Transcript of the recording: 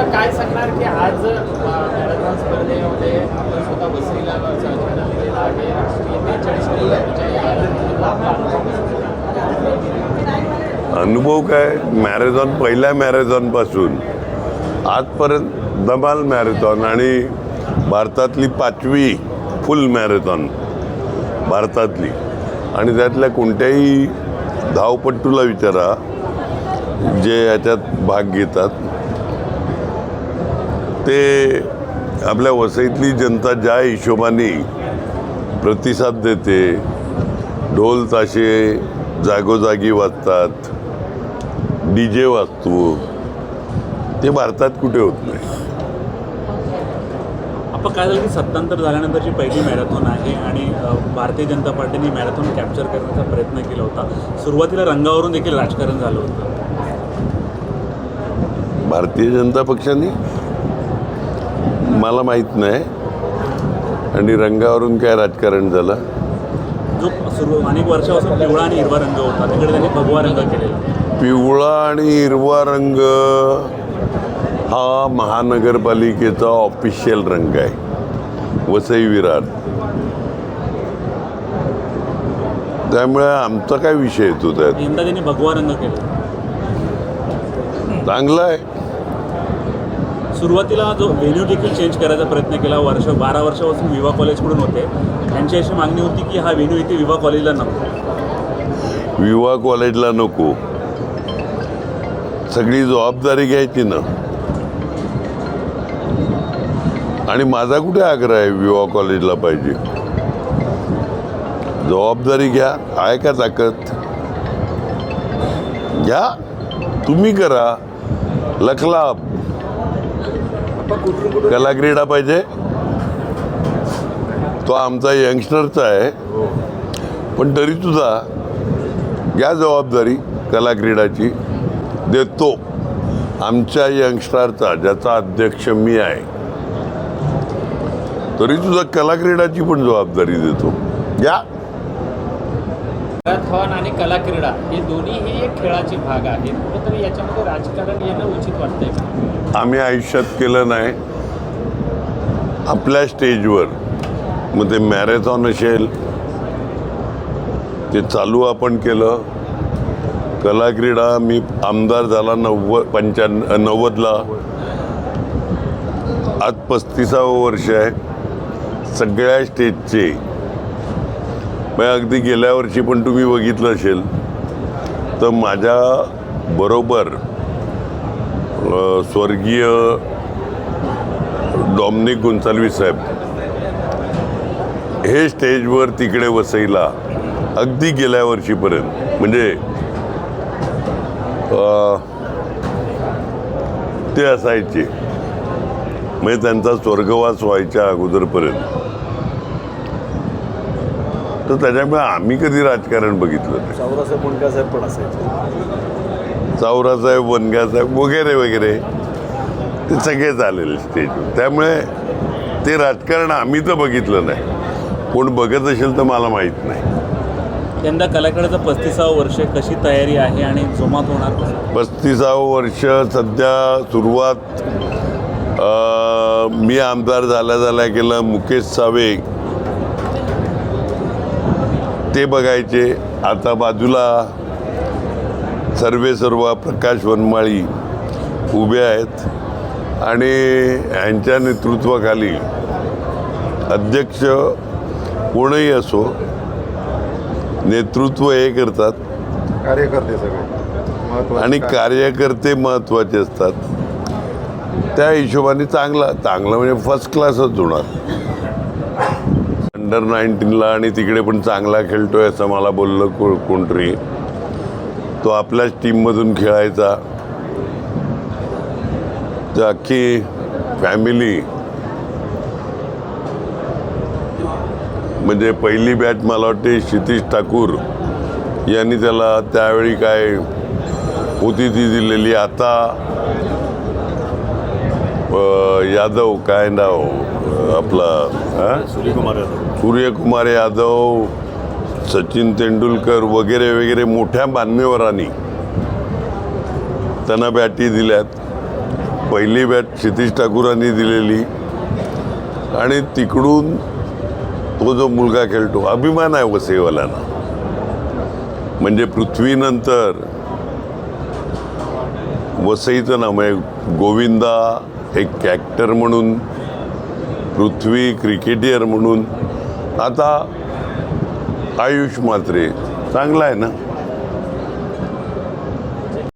आता काय सांगणार की आज मॅरेथॉन स्पर्धेमध्ये आपण स्वतः बसलेला अनुभव काय? मॅरेथॉन पहिल्या मॅरेथॉनपासून. आजपर्यंत दमाल मॅरेथॉन आणि भारतातली पाचवी फुल मॅरेथॉन भारतातली. आणि त्यातल्या कोणत्याही धावपट्टूला विचारा जे याच्यात भाग घेतात ते आपल्या वसईतली जनता ज्या हिशोबाने प्रतिसाद देते ढोल ताशे जागोजागी वाजतात डी जे वाजतो ते भारतात कुठे होत नाही. आपण काय झालं की सत्तांतर झाल्यानंतरची पहिली मॅरेथॉन आहे आणि भारतीय जनता पार्टीने मॅरेथॉन कॅप्चर करण्याचा प्रयत्न केला होता. सुरुवातीला रंगावरून देखील राजकारण झालं होतं. भारतीय जनता पक्षाने? मला माहीत नाही. आणि रंगावरून काय राजकारण झालं? जो सुरू अनेक वर्षापासून पिवळा आणि हिरवा रंग होता. तिकडे त्यांनी भगवा रंग केलेला पिवळा आणि हिरवा रंग हा महानगरपालिकेचा ऑफिशियल रंग आहे. वसई विरार. त्यामुळे आमचा काय विषय येतो त्यात? भगवा रंग केला. चांगला आहे. सुरुवातीला जो व्हेन्यू देखील चेंज करायचा प्रयत्न केला वर्ष बारा वर्षापासून विवा कॉलेजकडून होते. त्यांची अशी मागणी होती की हा व्हेन्यू इथे विवा कॉलेजला नको. विवाह कॉलेजला नको. सगळी जबाबदारी घ्यायची ना आणि माझा कुठे आग्रह आहे विवाह कॉलेजला पाहिजे? जबाबदारी घ्या आहे का ताकद? घ्या. तुम्ही करा. लखलाप. कला क्रीडा पाहिजे. तो आमचा यंगस्टरचा आहे. पण तरी सुद्धा या जबाबदारी कला क्रीडाची देतो. आमच्या यंगस्टारचा ज्याचा अध्यक्ष मी आहे तरी सुद्धा कला क्रीडाची पण जबाबदारी देतो. या. मॅरेथॉन आणि कला क्रीडा हे दोन्हीही एक खेळाचे भाग आहेत. तर याच्यामध्ये राजकारण येणं उचित वाटतंय. आम्ही आयुष्यात केलं नाही. आपल्या स्टेजवर मग ते मॅरेथॉन असेल ते चालू आपण केलं. कला क्रीडा मी आमदार झाला नव्वद पंच्याण्णव नव्वदला. आज पस्तीसावं वर्ष आहे. सगळ्या स्टेजचे. मग अगदी गेल्या वर्षी पण तुम्ही बघितलं असेल. तर माझ्या बरोबर स्वर्गीय डॉमनिक गुंचालवी साहेब हे स्टेजवर तिकडे वसईला अगदी गेल्या वर्षीपर्यंत म्हणजे ते असायचे. म्हणजे त्यांचा स्वर्गवास व्हायच्या अगोदरपर्यंत. तर त्याच्यामुळे आम्ही कधी राजकारण बघितलं नाही. सावरासाहेब वनगासाहेब वगैरे वगैरे. ते सगळेच आलेले स्टेजवर त्यामुळे ते राजकारण आम्ही तर बघितलं नाही. कोण बघत असेल तर मला माहीत नाही. यंदा कलाक्रीडाचं पस्तीसावं वर्ष कशी तयारी आहे आणि जोमात होणार पस्तीसावं वर्ष सध्या सुरुवात मी आमदार झाल्या झाल्या केलं मुकेश सावे. ते बघायचे. आता बाजूला सर्वे सर्व प्रकाश वनमाळी उभे आहेत. आणि यांच्या नेतृत्वाखाली अध्यक्ष कोणही असो नेतृत्व हे करतात. कार्यकर्ते सगळे. आणि कार्य- कार्यकर्ते महत्त्वाचे असतात. त्या हिशोबाने चांगला चांगला म्हणजे फर्स्ट क्लासच होणार. अंडर नाईन्टीनला आणि तिकडे पण चांगला खेळतोय असं मला बोललं को कोणतरी. तो आपल्याच टीममधून खेळायचा. तर अख्खी फॅमिली म्हणजे पहिली बॅच मला वाटते क्षितिश ठाकूर यांनी त्याला त्यावेळी काय होती ती दिलेली. आता यादव काय नाव आपला? सूर्यकुमार यादव. सूर्यकुमार यादव सचिन तेंडुलकर वगैरे वगैरे मोठ्या मान्यवरांनी त्यांना बॅटी दिल्यात. पहिली बॅट क्षितिश ठाकूरांनी दिलेली. आणि तिकडून तो जो मुलगा खेळतो अभिमान आहे वसईवाल्यांना. म्हणजे पृथ्वीनंतर वसईचं नाव आहे गोविंदा एक कॅक्टर म्हणून पृथ्वी क्रिकेटियर म्हणून. आता आयुष मात्रे चांगला आहे ना?